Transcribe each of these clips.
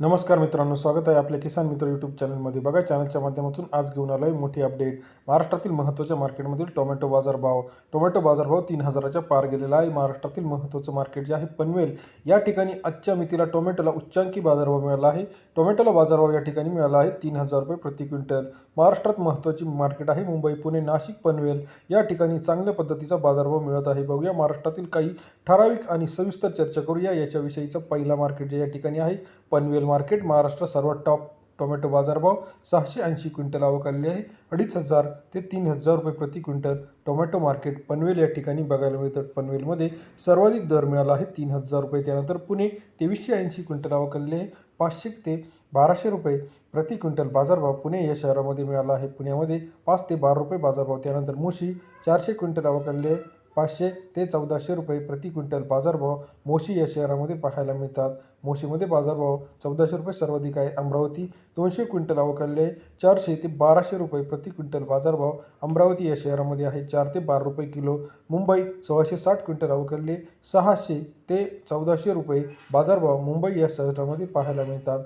नमस्कार मित्रांनो स्वागत आहे आपल्या किसान मित्र यूट्यूब चॅनलमध्ये बघा चॅनलच्या माध्यमातून आज घेऊन आलो आहे मोठी अपडेट महाराष्ट्रातील महत्त्वाच्या मार्केटमधील टोमॅटो बाजारभाव टोमॅटो बाजारभाव तीन हजाराच्या पार गेलेला आहे. महाराष्ट्रातील महत्त्वाचं मार्केट जे आहे पनवेल या ठिकाणी आजच्या मितीला टोमॅटोला उच्चांकी बाजारभाव मिळाला आहे. टोमॅटोला बाजारभाव या ठिकाणी मिळाला आहे तीन हजार रुपये प्रति क्विंटल. महाराष्ट्रात महत्त्वाची मार्केट आहे मुंबई पुणे नाशिक पनवेल. या ठिकाणी चांगल्या पद्धतीचा बाजारभाव मिळत आहे. बघूया महाराष्ट्रातील काही ठराविक आणि सविस्तर चर्चा करूया. याच्याविषयीचा पहिला मार्केट जे या ठिकाणी आहे पनवेल मार्केट महाराष्ट्र सर्वात टॉप टोमॅटो बाजारभाव सहाशे ऐंशी क्विंटल अवकालले आहे. अडीच हजार ते तीन हजार रुपये प्रति क्विंटल टोमॅटो मार्केट पनवेल या ठिकाणी बघायला मिळतं. पनवेलमध्ये सर्वाधिक दर मिळाला आहे. तीन हजार रुपये. त्यानंतर पुणे तेवीसशे ऐंशी क्विंटल अवकालले आहे. पाचशे ते बाराशे रुपये प्रति क्विंटल बाजारभाव पुणे या शहरामध्ये मिळाला आहे. पुण्यामध्ये पाच ते बारा रुपये बाजारभाव. त्यानंतर मुशी चारशे क्विंटल अवकालले आहे. पाचशे ते चौदाशे रुपये प्रति क्विंटल बाजारभाव मोशी या शहरामध्ये पाहायला मिळतात. मोशीमध्ये बाजारभाव चौदाशे रुपये सर्वाधिक आहे अमरावती. दोनशे क्विंटल अवकालले चारशे ते बाराशे रुपये प्रति क्विंटल बाजारभाव अमरावती या शहरामध्ये आहे. चार ते बारा रुपये किलो. मुंबई सोळाशे साठ क्विंटल अवकालले सहाशे ते चौदाशे रुपये बाजारभाव मुंबई या शहरामध्ये पाहायला मिळतात.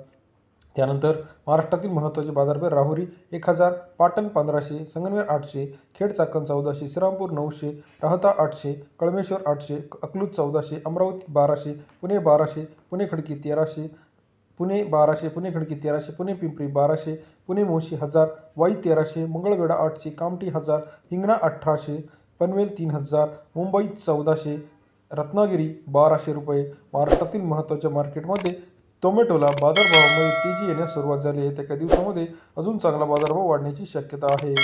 त्यानंतर महाराष्ट्रातील महत्त्वाचे बाजारपेठ राहुरी एक हजार पाटण पंधराशे संगमनेर आठशे खेड चाकण चौदाशे श्रीरामपूर नऊशे राहता आठशे कळमेश्वर आठशे अकलूज चौदाशे अमरावती बाराशे पुणे बाराशे पुणे खडकी तेराशे पुणे बाराशे पुणे खडकी तेराशे पुणे पिंपरी बाराशे पुणे मोशी हजार वाई तेराशे मंगळवेढा आठशे कामठी हजार हिंगणा अठराशे पनवेल तीन हजार मुंबई चौदाशे रत्नागिरी बाराशे रुपये. महाराष्ट्रातील महत्त्वाच्या मार्केटमध्ये टोमॅटोला बाजारभावामध्ये तेजी येण्यास सुरुवात झाली आहे. त्या काही दिवसामध्ये अजून चांगला बाजारभाव वाढण्याची शक्यता आहे.